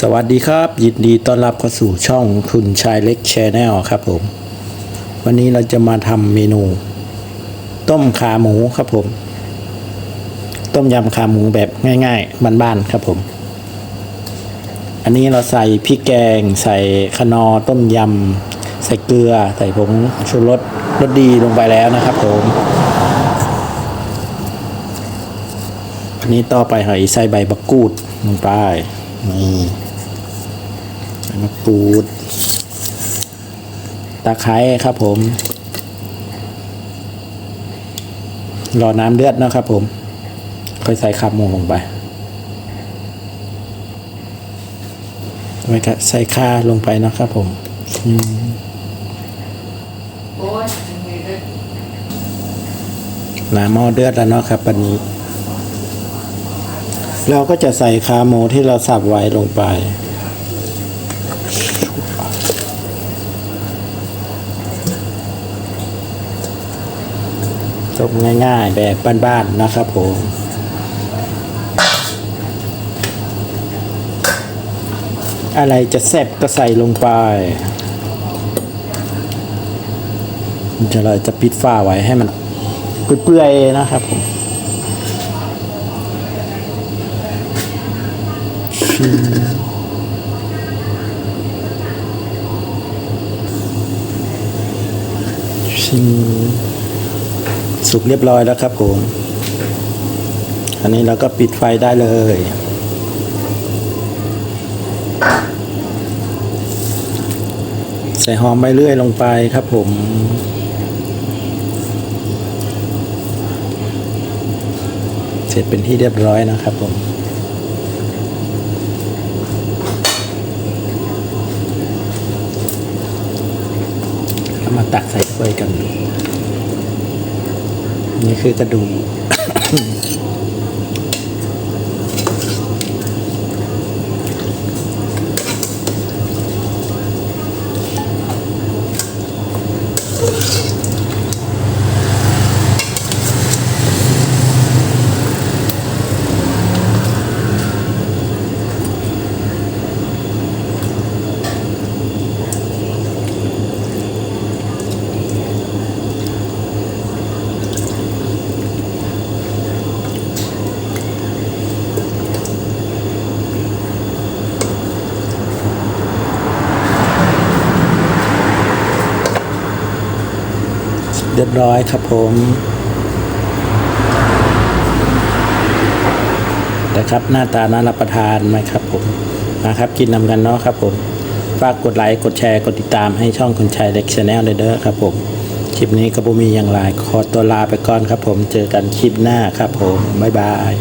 สวัสดีครับ ยินดีต้อนรับเข้าสู่ช่องคุณชายเล็กแชนแนลครับผม วันนี้เราจะมาทำเมนู ต้มขาหมูครับผม ต้มยำขาหมูแบบง่ายๆบ้านๆครับผม อันนี้เราใส่พริกแกง ใส่คนอต้มยำใส่เกลือ ใส่ผงชูรสรสดีลงไปแล้วนะครับผมอันนี้ต่อไปหอยใส่ใบบักกูดลงไป นี่ใบมะกรูด ตะไคร้ครับผม รอน้ำเดือดนะครับผม ค่อยใส่ขาหมูลงไปไม่ก็ใส่ข้าลงไปนะครับผมอืมโอ้ยยังไงก็น้ำหม้อเดือดแล้วเนาะครับวันนี้ เราก็จะใส่ขาหมูที่เราสับไว้ลงไปต้มง่ายๆแบบบ้านๆนะครับผมอะไรจะแซ่บก็ใส่ลงไปจะเราจะปิดฝ้าไว้ให้มันเปื่อยๆนะครับผม ชิมชิมสุกเรียบร้อยแล้วครับผม อันนี้เราก็ปิดไฟได้เลยใส่หอมใบเลื่อยลงไปครับผม เสร็จเป็นที่เรียบร้อยนะครับผม แล้วมา ตักใส่ถ้วยกัน นี่คือกระดูก รียบร้อยครับผมนะครับหน้าตาน่ารับประทานไหมครับผมนะครับกินนำกันเนาะครับผมฝากกดไลค์กดแชร์กดติดตามให้ช่องคุณชายเล็กชาแนลเลยเด้อครับผมคลิปนี้ก็บ่มีอย่างไรขอตัวลาไปก่อนครับผมเจอกันคลิปหน้าครับผมบ๊ายบาย